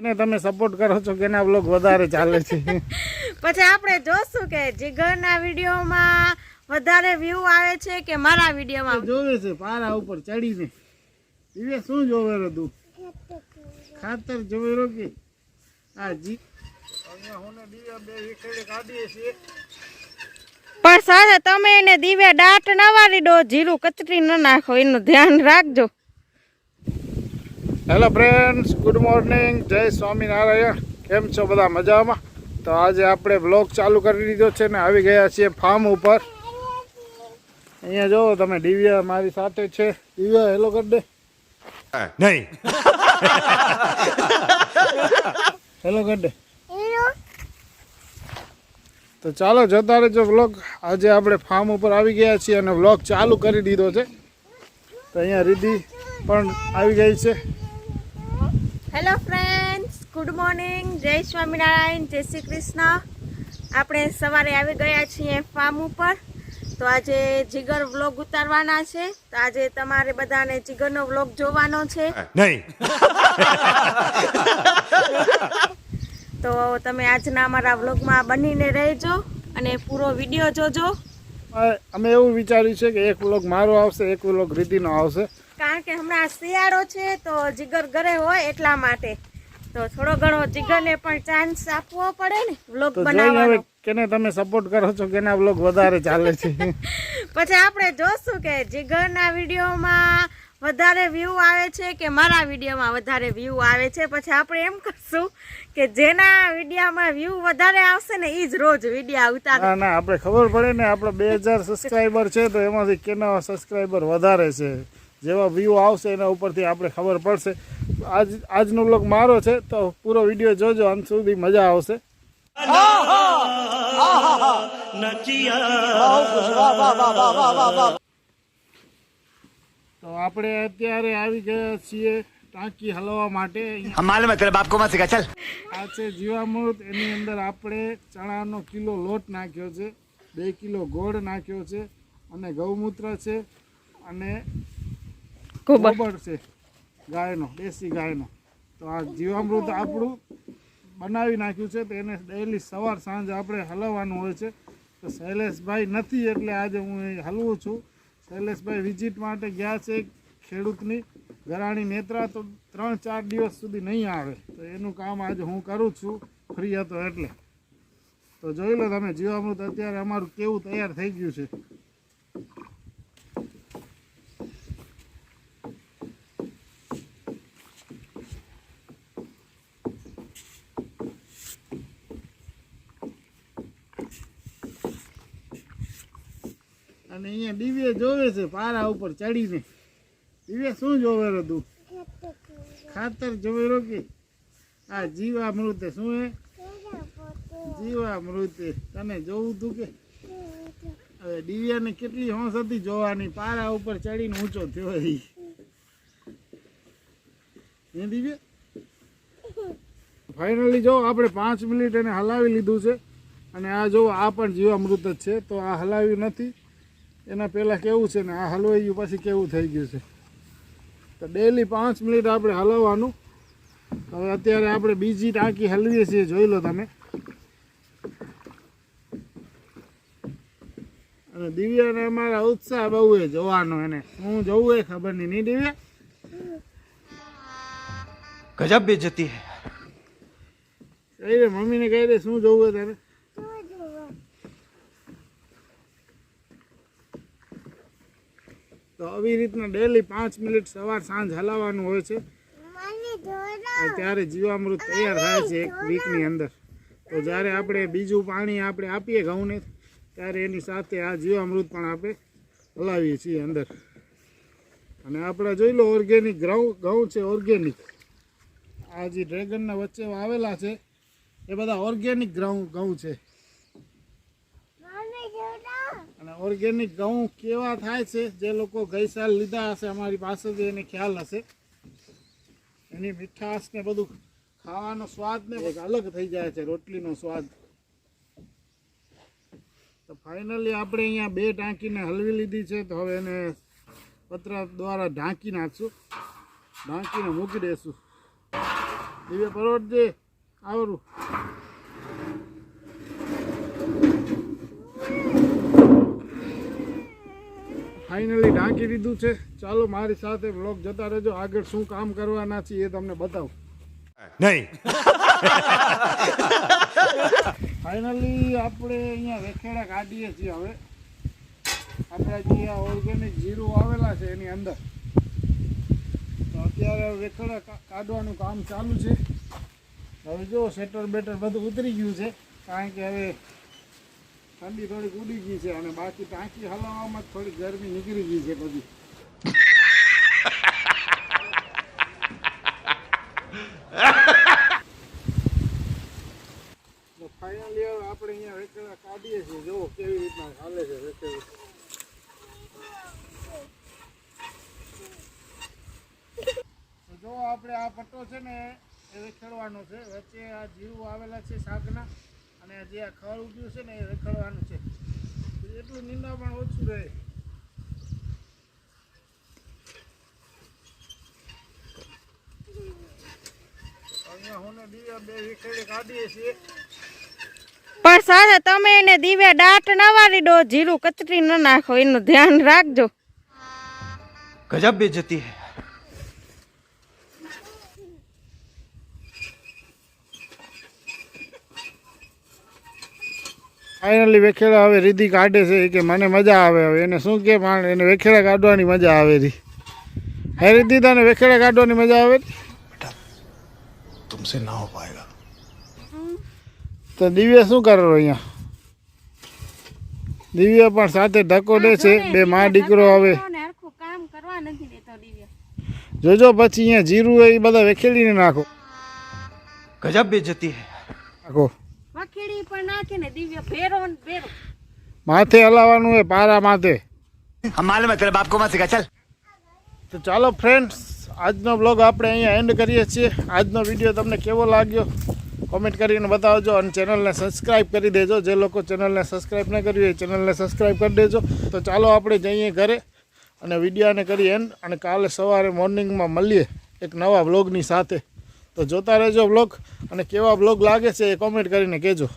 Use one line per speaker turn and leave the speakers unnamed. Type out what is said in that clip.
એને તમે સપોર્ટ કરો છો કે એના બ્લોગ વધારે ચાલે છે?
પછી આપણે જોશું કે જીગરના વિડીયોમાં વધારે વ્યૂ આવે છે કે મારા વિડીયોમાં?
જોવે છે પારા ઉપર ચડીને. દિવ્ય શું જોવે તું? ખાતર જોવે કે? હા જી
પણ સાથે તમે એને દિવ્યા દાંત ના વાળી દો જીરું કચરી ન નાખો એનું ધ્યાન રાખજો.
હેલો ફ્રેન્ડ્સ ગુડ મોર્નિંગ જય સ્વામિનારાયણ કેમ છો બધા મજામાં તો આજે આપણે બ્લોગ ચાલુ કરી દીધો છે ને આવી ગયા છીએ ફાર્મ ઉપર અહીંયા જોવો તમે દિવ્યા મારી સાથે છે દિવ્યા હેલો કરી દે
નહીં
હેલો કરી દે તો ચાલો જતા રહેજો વ્લોગ આજે આપણે ફાર્મ ઉપર આવી ગયા છીએ અને વ્લોગ ચાલુ કરી દીધો છે તો અહીંયા રીધી પણ આવી ગઈ છે
હેલો ફ્રેન્ડ્સ ગુડ મોર્નિંગ જય સ્વામિનારાયણ જય શ્રી કૃષ્ણ આપણે સવારે આવી ગયા છીએ ફાર્મ ઉપર. તો આજે જીગર વ્લોગ ઉતારવાના છે. તો આજે તમારે બધાને જીગરનો વ્લોગ જોવાનો છે.
નહીં.
તો તમે આજના અમારા વ્લોગમાં બનીને રહેજો અને પૂરો વીડિયો જોજો.
અમે એવું વિચાર્યું છે કે એક વ્લોગ મારો આવશે એક વ્લોગ રીતિનો આવશે.
કારણ કે હમણાં શિયાળો છે તો જીગર ઘરે હોય એટલા માટે. તો થોડો ઘણો જીગરને પણ ચાન્સ આપવો પડે ને વ્લોગ બનાવવાનો.
કેને તમે સપોર્ટ કરો છો કેના વ્લોગ વધારે ચાલે છે.
પછી આપણે જોશું કે જીગરના વિડીયોમાં વધારે વ્યૂ આવે છે કે મારા વિડીયોમાં વધારે વ્યૂ આવે છે? પછી આપણે એમ કરશું કે જેના વિડીયામાં વ્યૂ વધારે આવશે ને એ જ રોજ વીડિયો ઉતાર.
ના ના આપણે ખબર પડે ને આપણે બે હજાર સબસ્ક્રાઈબર છે તો એમાંથી કેના સબસ્ક્રાઈબર વધારે છે? જેવા વ્યૂ આવશે એના ઉપરથી આપણે ખબર પડશે. આજ આજનો લોક મારો છે તો પૂરો વીડિયો જોજો અંત સુધી મજા આવશે. તો આપણે અત્યારે આવી ગયા છીએ ટાંકી હલાવવા માટે.
માલુમ તેરા
આ છે જીવામૃત. એની અંદર આપણે ચણાનો કિલો લોટ નાખ્યો છે બે કિલો ગોળ નાખ્યો છે અને ગૌમૂત્ર છે અને
ગોબર.
છે ગાયનો દેશી ગાયનો. તો આ જીવામૃત આપણું બનાવી નાખ્યું છે તો એને ડેલી સવાર સાંજ આપણે હલાવવાનું હોય છે. તો શૈલેષભાઈ નથી એટલે આજે હું હલવું છું. શૈલેષભાઈ વિઝિટ માટે ગયા છે ખેડૂતની. ઘરાણી નેત્રા તો ત્રણ ચાર દિવસ સુધી નહીં આવે. તો એનું કામ આજે હું કરું છું. ફ્રી હતો એટલે. તો જોઈ લો તમે જીવામૃત અત્યારે અમારું કેવું તૈયાર થઈ ગયું છે. અને અહીંયા દિવ્ય જોવે છે પારા ઉપર ચડીને. દિવ્ય શું જોવે તું? ખાતર જોવે રો કે? આ જીવામૃતે શું હે? જીવામૃતે. તને જોવું તું કે? હવે દિવ્યાને કેટલી હોંશ હતી જોવાની. પારા ઉપર ચડીને ઊંચો થયો એ દિવ્ય? ફાઇનલી જો આપણે પાંચ મિનિટ એને હલાવી લીધું છે. અને આ જો આ પણ જીવામૃત જ છે, તો આ હલાવ્યું નથી. એના પહેલાં કેવું છે ને આ હલવાઈ ગયું પછી કેવું થઈ ગયું છે? તો ડેલી પાંચ મિનિટ આપણે હલવવાનું હવે અત્યારે આપણે બીજી ટાંકી હલવીએ છીએ જોઈ લો તમે. અને દિવ્યાને અમારા ઉત્સાહ બહુ એ જોવાનો એને. હું જોઉં એ ખબર નહીં. નહીં દિવ્યા?
ગજબ બે જતી
હે. કઈ રે મમ્મીને કહી દે શું જોવું તને? તો આવી રીતના ડેલી પાંચ મિનિટ સવાર સાંજ હલાવવાનું હોય છે. ત્યારે જીવામૃત તૈયાર થાય છે એક વીકની અંદર. તો જ્યારે આપણે બીજું પાણી આપણે આપીએ ઘઉંને ત્યારે એની સાથે આ જીવામૃત પણ આપણે હલાવીએ છીએ અંદર. અને આપણે જોઈ લો ઓર્ગેનિક ઘઉં ઘઉં છે ઓર્ગેનિક આ જે ડ્રેગનના વચ્ચે આવેલા છે એ બધા ઓર્ગેનિક ઘઉં ઘઉં છે. અને ઓર્ગેનિક ઘઉં કેવા થાય છે, જે લોકો ગઈ સાલ લીધા હશે, અમારી પાસેથી એને ખ્યાલ હશે. એની મીઠાશ ને બધું ખાવાનો સ્વાદ ને એક અલગ થઈ જાય છે, રોટલીનો સ્વાદ. તો ફાઇનલી આપણે અહીંયા બે ટાંકીને હલવી લીધી છે, તો હવે એને પત્ર દ્વારા ઢાંકી નાખશું. ઢાંકીને મૂકી દઈશું દિવ્ય પરોટજે આવરું. ફાઇનલી ઢાંકી દીધું છે. ચાલો મારી સાથે બ્લોગ જતા રહેજો. આગળ શું કામ કરવાના છીએ એ તમને બતાવું.
નહીં.
ફાઇનલી આપણે અહીંયા વેખેડા કાઢીએ છીએ હવે. આપણા જે આ ઓર્ગેનિક જીરું આવેલા છે એની અંદર. તો અત્યારે વેખેડા કાઢવાનું કામ ચાલુ છે. હવે જો સેટર બેટર બધું ઉતરી ગયું છે. કારણ કે હવે ઠંડી થોડીક ઉડી ગઈ છે અને બાકી ટાંકી હલાવવામાં થોડી ગરમી નીકળી ગઈ છે બધી. ફાઇનલી આપણે અહીંયા વેચેલા કાઢીએ છીએ. જોવો કેવી રીતના ચાલે છે વેચે જો આપણે આ પટ્ટો છે ને એ વેખેડવાનો છે. વચ્ચે આ જીવ આવેલા છે શાકના. અને જે ખડ ઉગ્યું છે ને એ રખડવાનું છે. એટલું નિંદામણ ઓછું રહે.
પણ સાથે તમે એને દિવ્યા દાંત ના વાળી દો જીરું કચરી ન નાખો એનું ધ્યાન રાખજો.
ગજબ બેજતી હે.
ફાઇનલી વેખેડા હવે રીધી કાઢે છે કે મને મજા આવે હવે. એને શું કે પણ એને વેખેડા કાઢવાની મજા આવે રી. હે રીધી તને વેખેડા કાઢવાની મજા આવે બેટા
તુમસે ના હો પાએગા
તો દિવ્યા શું કરો અહીંયા? દિવ્યા પણ સાથે ઢકો દે છે બે માં દીકરો
આવે.
જોજો પછી અહીંયા જીરું એ બધા વેખેડીને નાખો.
ગજબ બેજતી હે.
નાખો.
પખીડી પણ નાખે ને દિવ્ય ભેરો ને ભેરો.
માથે હલાવવાનું એ પારા માથે.
માલુમ તેરા બાપ કો મત સિખા ચાલ.
તો ચાલો ફ્રેન્ડ્સ આજનો બ્લોગ આપણે અહીંયા એન્ડ કરીએ છીએ. આજનો વીડિયો તમને કેવો લાગ્યો? કોમેન્ટ કરીને બતાવજો અને ચેનલને સબસ્ક્રાઈબ કરી દેજો. જે લોકો ચેનલને સબસ્ક્રાઈબ ન કરી હોય ચેનલને સબસ્ક્રાઈબ કરી દેજો. તો ચાલો આપણે જઈએ ઘરે અને વિડીયાને કરીએ એન્ડ અને કાલે સવારે મોર્નિંગમાં મળીએ એક નવા બ્લોગની સાથે. તો જોતા રહેજો બ્લોગ અને કેવા બ્લોગ લાગે છે એ કોમેન્ટ કરીને કહેજો.